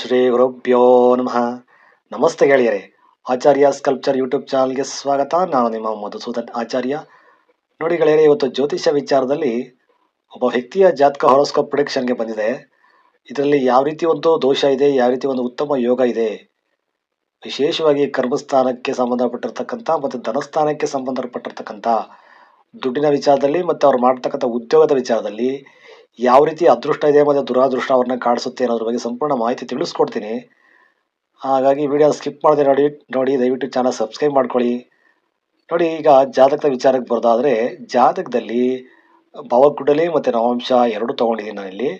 ಶ್ರೀ ಗುರುಭ್ಯೋ ನಮಃ. ನಮಸ್ತೆ ಗೆಳೆಯರೆ. ಆಚಾರ್ಯ ಸ್ಕಲ್ಪ್ಚರ್ ಯೂಟ್ಯೂಬ್ ಚಾನಲ್ಗೆ ಸ್ವಾಗತ. ನಾನು ನಿಮ್ಮ ಮಧುಸೂದನ್ ಆಚಾರ್ಯ. ನೋಡಿ ಗೆಳೆಯರೆ, ಇವತ್ತು ಜ್ಯೋತಿಷ್ಯ ವಿಚಾರದಲ್ಲಿ ಒಬ್ಬ ವ್ಯಕ್ತಿಯ ಜಾತಕ ಹೊರೋಸ್ಕೋಪ್ ಪ್ರಿಡಿಕ್ಷನ್ಗೆ ಬಂದಿದೆ. ಇದರಲ್ಲಿ ಯಾವ ರೀತಿ ಒಂದು ದೋಷ ಇದೆ, ಯಾವ ರೀತಿ ಒಂದು ಉತ್ತಮ ಯೋಗ ಇದೆ, ವಿಶೇಷವಾಗಿ ಕರ್ಮಸ್ಥಾನಕ್ಕೆ ಸಂಬಂಧಪಟ್ಟಿರ್ತಕ್ಕಂಥ ಮತ್ತು ಧನಸ್ಥಾನಕ್ಕೆ ಸಂಬಂಧಪಟ್ಟಿರ್ತಕ್ಕಂಥ ದುಡ್ಡಿನ ವಿಚಾರದಲ್ಲಿ ಮತ್ತು ಅವ್ರು ಮಾಡ್ತಕ್ಕಂಥ ಉದ್ಯೋಗದ ವಿಚಾರದಲ್ಲಿ ಯಾವ ರೀತಿ ಅದೃಷ್ಟ ಇದೆ ಮತ್ತು ದುರಾದೃಷ್ಟ ಅವ್ರನ್ನ ಕಾಡಿಸುತ್ತೆ ಅನ್ನೋದ್ರ ಬಗ್ಗೆ ಸಂಪೂರ್ಣ ಮಾಹಿತಿ ತಿಳಿಸ್ಕೊಡ್ತೀನಿ. ಹಾಗಾಗಿ ವಿಡಿಯೋ ಸ್ಕಿಪ್ ಮಾಡದೆ ನೋಡಿ ನೋಡಿ, ದಯವಿಟ್ಟು ಚಾನಲ್ ಸಬ್ಸ್ಕ್ರೈಬ್ ಮಾಡ್ಕೊಳ್ಳಿ. ನೋಡಿ, ಈಗ ಜಾತಕದ ವಿಚಾರಕ್ಕೆ ಬರೋದಾದರೆ, ಜಾತಕದಲ್ಲಿ ಭಾವಕುಂಡಲಿ ಮತ್ತು ನವಾಂಶ ಎರಡು ತೊಗೊಂಡಿದ್ದೀನಿ ನಾನಿಲ್ಲಿ.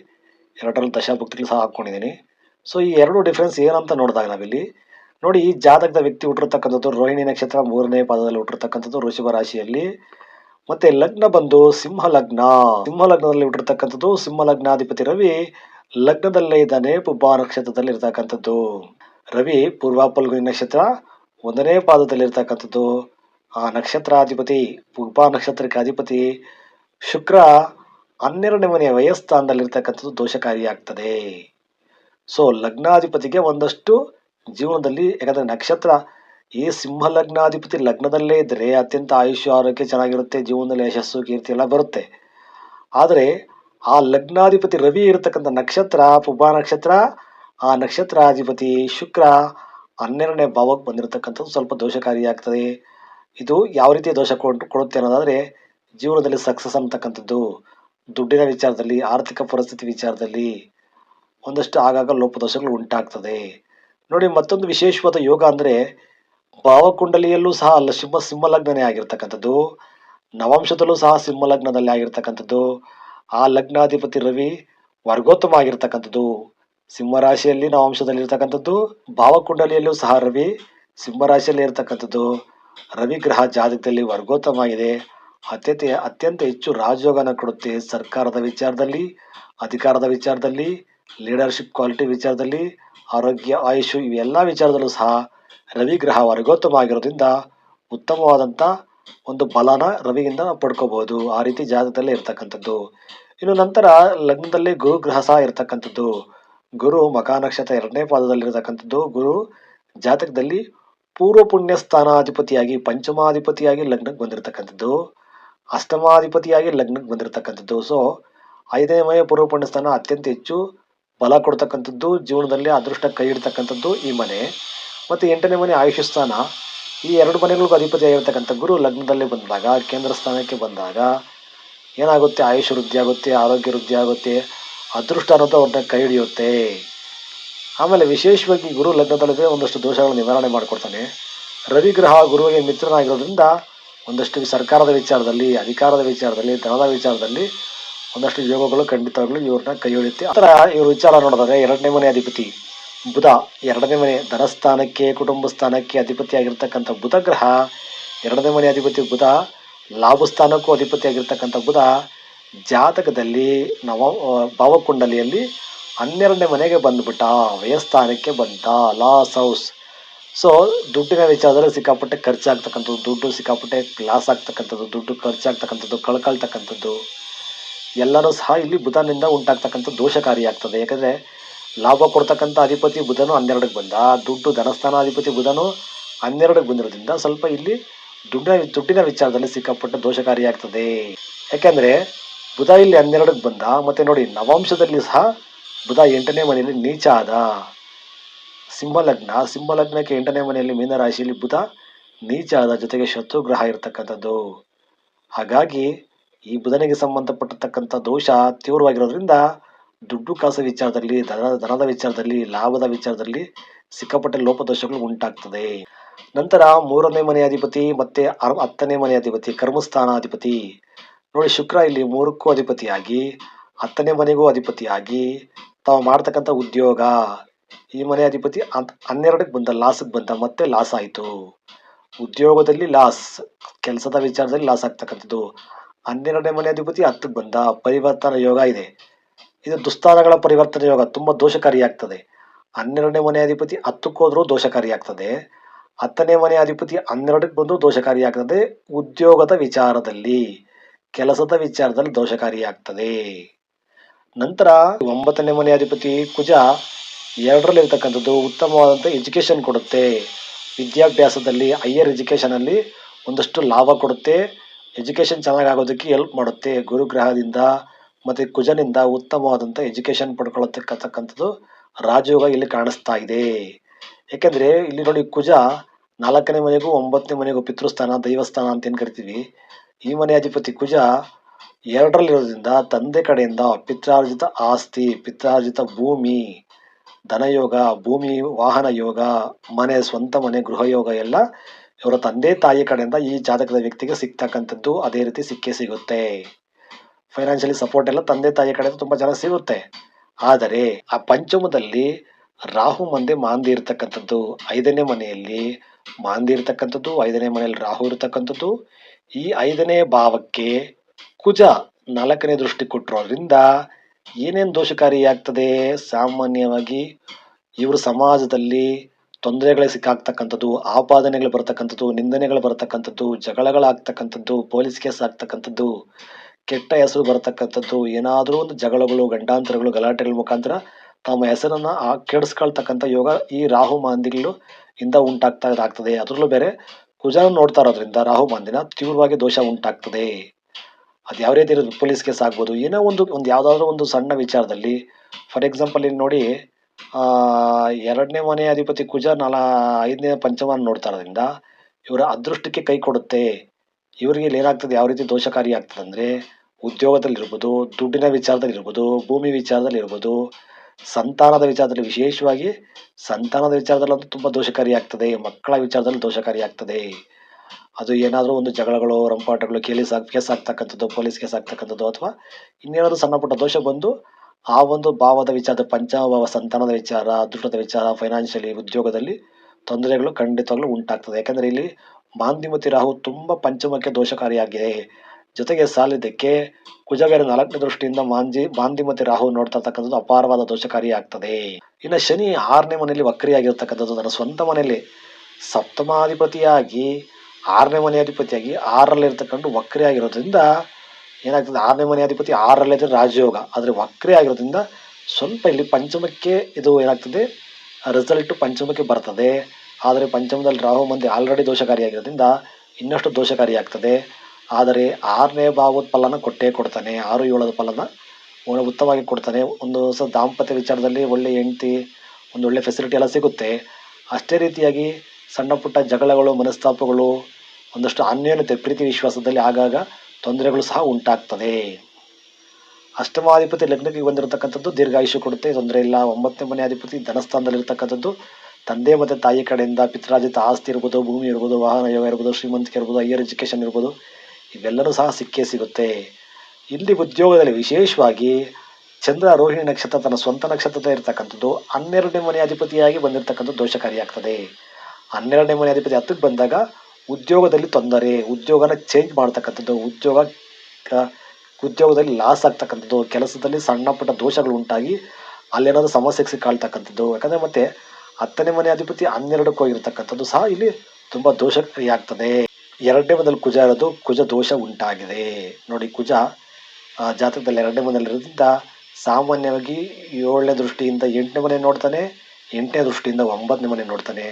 ಎರಡರಲ್ಲಿ ದಶಾಭುಕ್ತಿಗಳು ಸಹ ಹಾಕ್ಕೊಂಡಿದ್ದೀನಿ. ಸೊ ಈ ಎರಡು ಡಿಫ್ರೆನ್ಸ್ ಏನಂತ ನೋಡಿದಾಗ ನಾವಿಲ್ಲಿ, ನೋಡಿ, ಈ ಜಾತಕದ ವ್ಯಕ್ತಿ ಹುಟ್ಟಿರ್ತಕ್ಕಂಥದ್ದು ರೋಹಿಣಿ ನಕ್ಷತ್ರ ಮೂರನೇ ಪಾದದಲ್ಲಿ ಹುಟ್ಟಿರ್ತಕ್ಕಂಥದ್ದು ವೃಷಭ ರಾಶಿಯಲ್ಲಿ. ಮತ್ತೆ ಲಗ್ನ ಬಂದು ಸಿಂಹ ಲಗ್ನ ಸಿಂಹ ಲಗ್ನದಲ್ಲಿ ಹುಟ್ಟಿರ್ತಕ್ಕಂಥದ್ದು ಸಿಂಹ ಲಗ್ನಾಧಿಪತಿ ರವಿ. ಲಗ್ನದಲ್ಲೇ ಇದ್ದಾನೆ ಪುಬ್ಬ ನಕ್ಷತ್ರದಲ್ಲಿ ಇರ್ತಕ್ಕಂಥದ್ದು ರವಿ ಪೂರ್ವ ಫಲ್ಗುನಿ ನಕ್ಷತ್ರ, ಒಂದನೇ ಪಾದದಲ್ಲಿ ಇರ್ತಕ್ಕಂಥದ್ದು ಆ ನಕ್ಷತ್ರಾಧಿಪತಿ, ಪುಬ್ಬ ನಕ್ಷತ್ರಕ್ಕೆ ಅಧಿಪತಿ. ಶುಕ್ರ ಹನ್ನೆರಡನೇ ಮನೆಯ ವಯಸ್ಥಾನದಲ್ಲಿರ್ತಕ್ಕಂಥದ್ದು ದೋಷಕಾರಿಯಾಗ್ತದೆ. ಸೊ, ಲಗ್ನಾಧಿಪತಿಗೆ ಒಂದಷ್ಟು ಜೀವನದಲ್ಲಿ, ಯಾಕಂದ್ರೆ ನಕ್ಷತ್ರ ಈ ಸಿಂಹ ಲಗ್ನಾಧಿಪತಿ ಲಗ್ನದಲ್ಲೇ ಇದ್ದರೆ ಅತ್ಯಂತ ಆಯುಷ್ಯ, ಆರೋಗ್ಯ ಚೆನ್ನಾಗಿರುತ್ತೆ, ಜೀವನದಲ್ಲಿ ಯಶಸ್ಸು, ಕೀರ್ತಿ ಎಲ್ಲ ಬರುತ್ತೆ. ಆದರೆ ಆ ಲಗ್ನಾಧಿಪತಿ ರವಿ ಇರತಕ್ಕಂಥ ನಕ್ಷತ್ರ ಪುಬ್ಬ ನಕ್ಷತ್ರ, ಆ ನಕ್ಷತ್ರಾಧಿಪತಿ ಶುಕ್ರ ಹನ್ನೆರಡನೇ ಭಾವಕ್ಕೆ ಬಂದಿರತಕ್ಕಂಥದ್ದು ಸ್ವಲ್ಪ ದೋಷಕಾರಿಯಾಗ್ತದೆ. ಇದು ಯಾವ ರೀತಿ ದೋಷ ಕೊಡುತ್ತೆ ಅನ್ನೋದಾದರೆ ಜೀವನದಲ್ಲಿ ಸಕ್ಸಸ್ ಅಂತಕ್ಕಂಥದ್ದು ದುಡ್ಡಿನ ವಿಚಾರದಲ್ಲಿ, ಆರ್ಥಿಕ ಪರಿಸ್ಥಿತಿ ವಿಚಾರದಲ್ಲಿ ಒಂದಷ್ಟು ಆಗಾಗ ಲೋಪದೋಷಗಳು ಉಂಟಾಗ್ತದೆ. ನೋಡಿ ಮತ್ತೊಂದು ವಿಶೇಷವಾದ ಯೋಗ ಅಂದರೆ ಭಾವಕುಂಡಲಿಯಲ್ಲೂ ಸಹ ಅಲ್ಲ, ಸಿಂಹ ಲಗ್ನನೇ ಆಗಿರ್ತಕ್ಕಂಥದ್ದು. ನವಾಂಶದಲ್ಲೂ ಸಹ ಸಿಂಹ ಲಗ್ನದಲ್ಲಿ ಆಗಿರ್ತಕ್ಕಂಥದ್ದು. ಆ ಲಗ್ನಾಧಿಪತಿ ರವಿ ವರ್ಗೋತ್ತಮ ಆಗಿರ್ತಕ್ಕಂಥದ್ದು. ಸಿಂಹ ರಾಶಿಯಲ್ಲಿ ನವಾಂಶದಲ್ಲಿ ಇರ್ತಕ್ಕಂಥದ್ದು ಭಾವಕುಂಡಲಿಯಲ್ಲೂ ಸಹ ರವಿ ಸಿಂಹ ರಾಶಿಯಲ್ಲಿ ಇರ್ತಕ್ಕಂಥದ್ದು. ರವಿ ಗ್ರಹ ಜಾತಕದಲ್ಲಿ ವರ್ಗೋತ್ತಮ ಆಗಿದೆ. ಅತ್ಯಂತ ಅತ್ಯಂತ ಹೆಚ್ಚು ರಾಜಯೋಗನ ಕೊಡುತ್ತೆ ಸರ್ಕಾರದ ವಿಚಾರದಲ್ಲಿ, ಅಧಿಕಾರದ ವಿಚಾರದಲ್ಲಿ ಲೀಡರ್ಶಿಪ್ ಕ್ವಾಲಿಟಿ ವಿಚಾರದಲ್ಲಿ, ಆರೋಗ್ಯ ಆಯುಷು ಇವೆಲ್ಲ ವಿಚಾರದಲ್ಲೂ ಸಹ ರವಿ ಗ್ರಹ ವರ್ಗೋತ್ತಮ ಆಗಿರೋದ್ರಿಂದ ಉತ್ತಮವಾದಂಥ ಒಂದು ಬಲನ ರವಿಯಿಂದ ನಾವು ಪಡ್ಕೋಬಹುದು. ಆ ರೀತಿ ಜಾತಕದಲ್ಲಿ ಇರ್ತಕ್ಕಂಥದ್ದು. ಇನ್ನು ನಂತರ ಲಗ್ನದಲ್ಲಿ ಗುರು ಗ್ರಹ ಸಹ ಇರ್ತಕ್ಕಂಥದ್ದು. ಗುರು ಮಕಾ ನಕ್ಷತ್ರ ಎರಡನೇ ಪಾದದಲ್ಲಿರತಕ್ಕಂಥದ್ದು. ಗುರು ಜಾತಕದಲ್ಲಿ ಪೂರ್ವ ಪುಣ್ಯ ಸ್ಥಾನಾಧಿಪತಿಯಾಗಿ, ಪಂಚಮಾಧಿಪತಿಯಾಗಿ ಲಗ್ನಕ್ಕೆ ಬಂದಿರತಕ್ಕಂಥದ್ದು. ಅಷ್ಟಮಾಧಿಪತಿಯಾಗಿ ಲಗ್ನಕ್ಕೆ ಬಂದಿರತಕ್ಕಂಥದ್ದು. ಸೊ ಐದನೇ ಮಯ ಪೂರ್ವ ಪುಣ್ಯ ಸ್ಥಾನ ಅತ್ಯಂತ ಹೆಚ್ಚು ಬಲ ಕೊಡ್ತಕ್ಕಂಥದ್ದು. ಜೀವನದಲ್ಲಿ ಅದೃಷ್ಟ ಕೈ ಹಿಡ್ತಕ್ಕಂಥದ್ದು ಈ ಮನೆ. ಮತ್ತು ಎಂಟನೇ ಮನೆ ಆಯುಷ್ಯ ಸ್ಥಾನ ಈ ಎರಡು ಮನೆಗಳಿಗೂ ಅಧಿಪತಿಯಾಗಿರ್ತಕ್ಕಂಥ ಗುರು ಲಗ್ನದಲ್ಲಿ ಬಂದಾಗ, ಕೇಂದ್ರ ಸ್ಥಾನಕ್ಕೆ ಬಂದಾಗ ಏನಾಗುತ್ತೆ? ಆಯುಷ್ ವೃದ್ಧಿ ಆಗುತ್ತೆ, ಆರೋಗ್ಯ ವೃದ್ಧಿ ಆಗುತ್ತೆ, ಅದೃಷ್ಟ ಅನ್ನೋದು ಅವ್ರನ್ನ ಕೈ ಹಿಡಿಯುತ್ತೆ. ಆಮೇಲೆ ವಿಶೇಷವಾಗಿ ಗುರು ಲಗ್ನದಲ್ಲಿದ್ದರೆ ಒಂದಷ್ಟು ದೋಷಗಳನ್ನು ನಿವಾರಣೆ ಮಾಡಿಕೊಡ್ತಾನೆ. ರವಿಗ್ರಹ ಗುರುವಿಗೆ ಮಿತ್ರನಾಗಿರೋದ್ರಿಂದ ಒಂದಷ್ಟು ಸರ್ಕಾರದ ವಿಚಾರದಲ್ಲಿ, ಅಧಿಕಾರದ ವಿಚಾರದಲ್ಲಿ ಧನದ ವಿಚಾರದಲ್ಲಿ ಒಂದಷ್ಟು ಯೋಗಗಳು ಖಂಡಿತವಾಗ್ಲೂ ಇವ್ರನ್ನ ಕೈ ಹಿಡಿಯುತ್ತೆ. ಆ ಥರ ಇವ್ರ ವಿಚಾರ ನೋಡಿದ್ರೆ ಎರಡನೇ ಮನೆ ಅಧಿಪತಿ ಬುಧ ಎರಡನೇ ಮನೆ ಧನಸ್ಥಾನಕ್ಕೆ ಕುಟುಂಬ ಸ್ಥಾನಕ್ಕೆ ಅಧಿಪತಿ ಆಗಿರ್ತಕ್ಕಂಥ ಬುಧ ಗ್ರಹ. ಎರಡನೇ ಮನೆ ಅಧಿಪತಿ ಬುಧ, ಲಾಭ ಸ್ಥಾನಕ್ಕೂ ಅಧಿಪತಿ ಆಗಿರ್ತಕ್ಕಂಥ ಬುಧ. ಜಾತಕದಲ್ಲಿ ನವ ಭಾವಕುಂಡಲಿಯಲ್ಲಿ ಹನ್ನೆರಡನೇ ಮನೆಗೆ ಬಂದ್ಬಿಟ್ಟ ವಯಸ್ಥಾನಕ್ಕೆ ಬಂದ, ಲಾಸ್ ಹೌಸ್. ಸೊ, ದುಡ್ಡಿನ ವಿಚಾರದಲ್ಲಿ ಸಿಕ್ಕಾಪಟ್ಟೆ ಖರ್ಚಾಗ್ತಕ್ಕಂಥದ್ದು, ದುಡ್ಡು ಸಿಕ್ಕಾಪಟ್ಟೆ ಲಾಸ್ ಆಗ್ತಕ್ಕಂಥದ್ದು, ದುಡ್ಡು ಖರ್ಚಾಗ್ತಕ್ಕಂಥದ್ದು, ಕಳ್ಕೊಳ್ತಕ್ಕಂಥದ್ದು. ಎಲ್ಲನೂ ಸಹ ಇಲ್ಲಿ ಬುಧನಿಂದ ಉಂಟಾಗ್ತಕ್ಕಂಥ ದೋಷಕಾರಿಯಾಗ್ತದೆ. ಯಾಕಂದರೆ ಲಾಭ ಕೊಡ್ತಕ್ಕಂಥ ಅಧಿಪತಿ ಬುಧನು ಹನ್ನೆರಡಕ್ಕೆ ಬಂದ. ದುಡ್ಡು ಧನಸ್ಥಾನಾಧಿಪತಿ ಬುಧನು ಹನ್ನೆರಡಕ್ಕೆ ಬಂದಿರೋದ್ರಿಂದ ಸ್ವಲ್ಪ ಇಲ್ಲಿ ದುಡ್ಡಿನ ದುಡ್ಡಿನ ವಿಚಾರದಲ್ಲಿ ಸಿಕ್ಕಾಪಟ್ಟೆ ದೋಷಕಾರಿಯಾಗ್ತದೆ. ಯಾಕೆಂದರೆ ಬುಧ ಇಲ್ಲಿ ಹನ್ನೆರಡಕ್ಕೆ ಬಂದ. ಮತ್ತು ನೋಡಿ ನವಾಂಶದಲ್ಲಿ ಸಹ ಬುಧ ಎಂಟನೇ ಮನೆಯಲ್ಲಿ ನೀಚ ಆದ. ಸಿಂಹಲಗ್ನ, ಸಿಂಹಲಗ್ನಕ್ಕೆ ಎಂಟನೇ ಮನೆಯಲ್ಲಿ ಮೀನರಾಶಿಯಲ್ಲಿ ಬುಧ ನೀಚ ಆದ. ಜೊತೆಗೆ ಶತ್ರುಗ್ರಹ ಇರತಕ್ಕಂಥದ್ದು. ಹಾಗಾಗಿ ಈ ಬುಧನಿಗೆ ಸಂಬಂಧಪಟ್ಟಿರ್ತಕ್ಕಂಥ ದೋಷ ತೀವ್ರವಾಗಿರೋದ್ರಿಂದ ದುಡ್ಡು ಕಾಸು ವಿಚಾರದಲ್ಲಿ, ಧನ, ಧನದ ವಿಚಾರದಲ್ಲಿ, ಲಾಭದ ವಿಚಾರದಲ್ಲಿ ಸಿಕ್ಕಾಪಟ್ಟೆ ಲೋಪದೋಷಗಳು ಉಂಟಾಗ್ತದೆ. ನಂತರ ಮೂರನೇ ಮನೆ ಅಧಿಪತಿ ಮತ್ತೆ ಅರ್- ಹತ್ತನೇ ಮನೆ ಅಧಿಪತಿ ಕರ್ಮಸ್ಥಾನಾಧಿಪತಿ. ನೋಡಿ, ಶುಕ್ರ ಇಲ್ಲಿ ಮೂರಕ್ಕೂ ಅಧಿಪತಿಯಾಗಿ, ಹತ್ತನೇ ಮನೆಗೂ ಅಧಿಪತಿಯಾಗಿ, ತಾವು ಮಾಡ್ತಕ್ಕಂಥ ಉದ್ಯೋಗ. ಈ ಮನೆ ಅಧಿಪತಿ ಹನ್ನೆರಡಕ್ಕೆ ಬಂದ, ಲಾಸ್ಗೆ ಬಂದ, ಮತ್ತೆ ಲಾಸ್ ಆಯಿತು. ಉದ್ಯೋಗದಲ್ಲಿ ಲಾಸ್, ಕೆಲಸದ ವಿಚಾರದಲ್ಲಿ ಲಾಸ್ ಆಗ್ತಕ್ಕಂಥದ್ದು. ಹನ್ನೆರಡನೇ ಮನೆ ಅಧಿಪತಿ ಹತ್ತಕ್ಕೆ ಬಂದ, ಪರಿವರ್ತನಾ ಯೋಗ ಇದೆ. ಇದು ದುಸ್ಥಾನಗಳ ಪರಿವರ್ತನೆ ಯೋಗ ತುಂಬ ದೋಷಕಾರಿಯಾಗ್ತದೆ. ಹನ್ನೆರಡನೇ ಮನೆ ಅಧಿಪತಿ ಹತ್ತಕ್ಕೆ ಹೋದ್ರೂ ದೋಷಕಾರಿಯಾಗ್ತದೆ. ಹತ್ತನೇ ಮನೆ ಅಧಿಪತಿ ಹನ್ನೆರಡಕ್ಕೆ ಬಂದು ದೋಷಕಾರಿಯಾಗ್ತದೆ. ಉದ್ಯೋಗದ ವಿಚಾರದಲ್ಲಿ, ಕೆಲಸದ ವಿಚಾರದಲ್ಲಿ ದೋಷಕಾರಿಯಾಗ್ತದೆ. ನಂತರ ಒಂಬತ್ತನೇ ಮನೆ ಅಧಿಪತಿ ಕುಜ ಎರಡರಲ್ಲಿರ್ತಕ್ಕಂಥದ್ದು ಉತ್ತಮವಾದಂಥ ಎಜುಕೇಷನ್ ಕೊಡುತ್ತೆ. ವಿದ್ಯಾಭ್ಯಾಸದಲ್ಲಿ ಹೈಯರ್ ಎಜುಕೇಷನಲ್ಲಿ ಒಂದಷ್ಟು ಲಾಭ ಕೊಡುತ್ತೆ. ಎಜುಕೇಷನ್ ಚೆನ್ನಾಗಿ ಆಗೋದಕ್ಕೆ ಎಲ್ಪ್ ಮಾಡುತ್ತೆ. ಗುರುಗ್ರಹದಿಂದ ಮತ್ತು ಕುಜನಿಂದ ಉತ್ತಮವಾದಂಥ ಎಜುಕೇಶನ್ ಪಡ್ಕೊಳ್ಳತಕ್ಕಂಥದ್ದು ರಾಜಯೋಗ ಇಲ್ಲಿ ಕಾಣಿಸ್ತಾ ಇದೆ. ಯಾಕೆಂದರೆ ಇಲ್ಲಿ ನೋಡಿ ಕುಜ ನಾಲ್ಕನೇ ಮನೆಗೂ ಒಂಬತ್ತನೇ ಮನೆಗೂ ಪಿತೃಸ್ಥಾನ, ದೈವಸ್ಥಾನ ಅಂತ ಏನು ಕರಿತೀವಿ? ಈ ಮನೆ ಅಧಿಪತಿ ಕುಜ ಎರಡರಲ್ಲಿರೋದ್ರಿಂದ ತಂದೆ ಕಡೆಯಿಂದ ಪಿತ್ರಾರ್ಜಿತ ಆಸ್ತಿ, ಪಿತ್ರಾರ್ಜಿತ ಭೂಮಿ, ಧನಯೋಗ, ಭೂಮಿ, ವಾಹನ ಯೋಗ, ಮನೆ, ಸ್ವಂತ ಮನೆ ಗೃಹಯೋಗ ಎಲ್ಲ ಇವರ ತಂದೆ ತಾಯಿ ಕಡೆಯಿಂದ ಈ ಜಾತಕದ ವ್ಯಕ್ತಿಗೆ ಸಿಗ್ತಕ್ಕಂಥದ್ದು ಅದೇ ರೀತಿ ಸಿಕ್ಕೇ ಸಿಗುತ್ತೆ. ಫೈನಾನ್ಷಿಯಲಿ ಸಪೋರ್ಟ್ ಎಲ್ಲ ತಂದೆ ತಾಯಿ ಕಡೆ ತುಂಬ ಜನ ಸಿಗುತ್ತೆ. ಆದರೆ ಆ ಪಂಚಮದಲ್ಲಿ ರಾಹು ಮಂದೆ ಮಾಂದಿ ಇರ್ತಕ್ಕಂಥದ್ದು. ಐದನೇ ಮನೆಯಲ್ಲಿ ಮಾಂದಿ ಇರ್ತಕ್ಕಂಥದ್ದು, ಐದನೇ ಮನೆಯಲ್ಲಿ ರಾಹು ಇರ್ತಕ್ಕಂಥದ್ದು. ಈ ಐದನೇ ಭಾವಕ್ಕೆ ಕುಜ ನಾಲ್ಕನೇ ದೃಷ್ಟಿ ಕೊಟ್ಟಿರೋದ್ರಿಂದ ಏನೇನು ದೋಷಕಾರಿಯಾಗ್ತದೆ ಸಾಮಾನ್ಯವಾಗಿ ಇವರು ಸಮಾಜದಲ್ಲಿ ತೊಂದರೆಗಳೇ ಸಿಕ್ಕಾಗ್ತಕ್ಕಂಥದ್ದು, ಆಪಾದನೆಗಳು ಬರ್ತಕ್ಕಂಥದ್ದು, ನಿಂದನೆಗಳು ಬರ್ತಕ್ಕಂಥದ್ದು, ಜಗಳಗಳಾಗ್ತಕ್ಕಂಥದ್ದು, ಪೊಲೀಸ್ ಕೇಸ್ ಆಗ್ತಕ್ಕಂಥದ್ದು. ಕೆಟ್ಟ ಹೆಸರು ಬರತಕ್ಕಂಥದ್ದು, ಏನಾದರೂ ಒಂದು ಜಗಳಗಳು, ಗಂಡಾಂತರಗಳು, ಗಲಾಟೆಗಳ ಮುಖಾಂತರ ತಮ್ಮ ಹೆಸರನ್ನ ಆ ಕೆಡಿಸ್ಕೊಳ್ತಕ್ಕಂಥ ಯೋಗ ಈ ರಾಹು ಮಾಂದಿಗಳು ಇಂದ ಉಂಟಾಗ್ತಾ ಆಗ್ತದೆ ಅದರಲ್ಲೂ ಬೇರೆ ಕುಜನ ನೋಡ್ತಾ ಇರೋದ್ರಿಂದ ರಾಹು ಮಾಂದಿನ ತೀವ್ರವಾಗಿ ದೋಷ ಉಂಟಾಗ್ತದೆ. ಅದು ಯಾವ ರೀತಿ ಇರೋದು ಪೊಲೀಸ್ ಕೇಸ್ ಆಗ್ಬೋದು ಏನೋ ಒಂದು ಒಂದು ಯಾವುದಾದ್ರೂ ಒಂದು ಸಣ್ಣ ವಿಚಾರದಲ್ಲಿ, ಫಾರ್ ಎಕ್ಸಾಂಪಲ್ ಇಲ್ಲಿ ನೋಡಿ ಎರಡನೇ ಮನೆ ಅಧಿಪತಿ ಕುಜ ನಾಲ ಐದನೇ ಪಂಚಮನ ನೋಡ್ತಾ ಇರೋದ್ರಿಂದ ಇವರ ಅದೃಷ್ಟಕ್ಕೆ ಕೈ ಕೊಡುತ್ತೆ. ಇವರಿಗೆ ಏನಾಗ್ತದೆ ಯಾವ ರೀತಿ ದೋಷಕಾರಿ ಆಗ್ತದೆ ಅಂದರೆ ಉದ್ಯೋಗದಲ್ಲಿ ಇರ್ಬೋದು ದುಡ್ಡಿನ ವಿಚಾರದಲ್ಲಿ ಇರ್ಬೋದು ಭೂಮಿ ವಿಚಾರದಲ್ಲಿ ಇರ್ಬೋದು ಸಂತಾನದ ವಿಚಾರದಲ್ಲಿ ವಿಶೇಷವಾಗಿ ಸಂತಾನದ ವಿಚಾರದಲ್ಲಂತೂ ತುಂಬ ದೋಷಕಾರಿ ಆಗ್ತದೆ, ಮಕ್ಕಳ ವಿಚಾರದಲ್ಲಿ ದೋಷಕಾರಿ ಆಗ್ತದೆ. ಅದು ಏನಾದರೂ ಒಂದು ಜಗಳಗಳು, ರಂಪಾಟಗಳು ಸಾಕ್, ಕೇಸ್ ಆಗ್ತಕ್ಕಂಥದ್ದು, ಪೊಲೀಸ್ ಕೇಸ್ ಆಗ್ತಕ್ಕಂಥದ್ದು ಅಥವಾ ಇನ್ನೇನಾದರೂ ಸಣ್ಣ ಪುಟ್ಟ ದೋಷ ಬಂದು ಆ ಒಂದು ಭಾವದ ವಿಚಾರದ ಪಂಚಭಾವ ಸಂತಾನದ ವಿಚಾರ, ದುಡ್ಡದ ವಿಚಾರ ಫೈನಾನ್ಷಿಯಲಿ ಉದ್ಯೋಗದಲ್ಲಿ ತೊಂದರೆಗಳು ಖಂಡಿತವಾಗ್ಲೂ ಉಂಟಾಗ್ತದೆ. ಯಾಕಂದರೆ ಇಲ್ಲಿ ಮಾಂದಿಮತಿ ರಾಹು ತುಂಬ ಪಂಚಮಕ್ಕೆ ದೋಷಕಾರಿಯಾಗಿದೆ. ಜೊತೆಗೆ ಸಾಲಿದಕ್ಕೆ ಕುಜಗರ ನಾಲ್ಕನೇ ದೃಷ್ಟಿಯಿಂದ ಮಾಂಜಿ, ಮಾಂದಿಮತಿ ರಾಹು ನೋಡ್ತಾ ಇರ್ತಕ್ಕಂಥದ್ದು ಅಪಾರವಾದ ದೋಷಕಾರಿ ಆಗ್ತದೆ ಇನ್ನು ಶನಿ ಆರನೇ ಮನೆಯಲ್ಲಿ ವಕ್ರಿಯಾಗಿರ್ತಕ್ಕಂಥದ್ದು ನನ್ನ ಸ್ವಂತ ಮನೆಯಲ್ಲಿ ಸಪ್ತಮಾಧಿಪತಿಯಾಗಿ, ಆರನೇ ಮನೆ ಅಧಿಪತಿಯಾಗಿ ಆರಲ್ಲಿ ವಕ್ರಿಯಾಗಿರೋದ್ರಿಂದ ವಕ್ರಿ ಏನಾಗ್ತದೆ? ಆರನೇ ಮನೆ ಅಧಿಪತಿ ಆರಲ್ಲಿದ್ರೆ ರಾಜಯೋಗ. ಆದರೆ ವಕ್ರಿ ಆಗಿರೋದ್ರಿಂದ ಸ್ವಲ್ಪ ಇಲ್ಲಿ ಪಂಚಮಕ್ಕೆ ಇದು ಏನಾಗ್ತದೆ? ರಿಸಲ್ಟ್ ಪಂಚಮಕ್ಕೆ ಬರ್ತದೆ. ಆದರೆ ಪಂಚಮದಲ್ಲಿ ರಾಹು ಮಂದಿ ಆಲ್ರೆಡಿ ದೋಷಕಾರಿಯಾಗಿರೋದ್ರಿಂದ ಇನ್ನಷ್ಟು ದೋಷಕಾರಿಯಾಗ್ತದೆ. ಆದರೆ ಆರನೇ ಭಾವದ ಫಲನ ಕೊಟ್ಟೇ ಕೊಡ್ತಾನೆ. ಆರು ಏಳದ ಫಲನ ಉತ್ತಮವಾಗಿ ಕೊಡ್ತಾನೆ. ಒಂದು ಹೊಸ ದಾಂಪತ್ಯ ವಿಚಾರದಲ್ಲಿ ಒಳ್ಳೆ ಹೆಂಡತಿ, ಒಂದು ಒಳ್ಳೆ ಫೆಸಿಲಿಟಿ ಎಲ್ಲ ಸಿಗುತ್ತೆ. ಅಷ್ಟೇ ರೀತಿಯಾಗಿ ಸಣ್ಣ ಪುಟ್ಟ ಜಗಳಗಳು, ಮನಸ್ತಾಪಗಳು, ಒಂದಷ್ಟು ಅನ್ಯೋನ್ಯತೆ, ಪ್ರೀತಿ ವಿಶ್ವಾಸದಲ್ಲಿ ಆಗಾಗ ತೊಂದರೆಗಳು ಸಹ ಉಂಟಾಗ್ತದೆ. ಅಷ್ಟಮಾಧಿಪತಿ ಲಗ್ನಕ್ಕೆ ಬಂದಿರತಕ್ಕಂಥದ್ದು ದೀರ್ಘಾಯುಷ್ಯ ಕೊಡುತ್ತೆ. ತೊಂದರೆ ಇಲ್ಲ. ಒಂಬತ್ತನೇ ಮನೆ ಅಧಿಪತಿ ಧನಸ್ಥಾನದಲ್ಲಿ ಇರ್ತಕ್ಕಂಥದ್ದು ತಂದೆ ಮತ್ತು ತಾಯಿ ಕಡೆಯಿಂದ ಪಿತ್ರಾರ್ಜಿತ ಆಸ್ತಿ ಇರ್ಬೋದು, ಭೂಮಿ ಇರ್ಬೋದು, ವಾಹನ ಯೋಗ ಇರ್ಬೋದು, ಶ್ರೀಮಂತಿಕೆ ಇರ್ಬೋದು ಹೈಯರ್ ಎಜುಕೇಷನ್ ಇರ್ಬೋದು ಇವೆಲ್ಲರೂ ಸಹ ಸಿಕ್ಕೇ ಸಿಗುತ್ತೆ. ಇಲ್ಲಿ ಉದ್ಯೋಗದಲ್ಲಿ ವಿಶೇಷವಾಗಿ ಚಂದ್ರ, ರೋಹಿಣಿ ನಕ್ಷತ್ರ ತನ್ನ ಸ್ವಂತ ನಕ್ಷತ್ರದ ಇರತಕ್ಕಂಥದ್ದು ಹನ್ನೆರಡನೇ ಮನೆ ಅಧಿಪತಿಯಾಗಿ ಬಂದಿರತಕ್ಕಂಥದ್ದು ದೋಷಕಾರಿಯಾಗ್ತದೆ ಹನ್ನೆರಡನೇ ಮನೆ ಅಧಿಪತಿ ಹತ್ತಕ್ಕೆ ಬಂದಾಗ ಉದ್ಯೋಗದಲ್ಲಿ ತೊಂದರೆ, ಉದ್ಯೋಗನ ಚೇಂಜ್ ಮಾಡ್ತಕ್ಕಂಥದ್ದು, ಉದ್ಯೋಗ ಉದ್ಯೋಗದಲ್ಲಿ ಲಾಸ್ ಆಗ್ತಕ್ಕಂಥದ್ದು, ಕೆಲಸದಲ್ಲಿ ಸಣ್ಣ ಪುಟ್ಟ ದೋಷಗಳು ಉಂಟಾಗಿ ಅಲ್ಲೇನಾದ್ರೂ ಸಮಸ್ಯೆಗೆ ಸಿಕ್ಕಾಳ್ತಕ್ಕಂಥದ್ದು. ಯಾಕಂದರೆ ಮತ್ತೆ ಹತ್ತನೇ ಮನೆ ಅಧಿಪತಿ ಹನ್ನೆರಡಕ್ಕೂ ಹೋಗಿರ್ತಕ್ಕಂಥದ್ದು ಸಹ ಇಲ್ಲಿ ತುಂಬ ದೋಷಕಾರಿಯಾಗ್ತದೆ. ಎರಡನೇ ಮನೆಯಲ್ಲಿ ಕುಜ ಇರೋದು ಕುಜ ದೋಷ ಉಂಟಾಗಿದೆ. ನೋಡಿ, ಕುಜ ಜಾತಕದಲ್ಲಿ ಎರಡನೇ ಮನೆಯಲ್ಲಿರೋದ್ರಿಂದ ಸಾಮಾನ್ಯವಾಗಿ ಏಳನೇ ದೃಷ್ಟಿಯಿಂದ ಎಂಟನೇ ಮನೆ ನೋಡ್ತಾನೆ, ಎಂಟನೇ ದೃಷ್ಟಿಯಿಂದ ಒಂಬತ್ತನೇ ಮನೆ ನೋಡ್ತಾನೆ.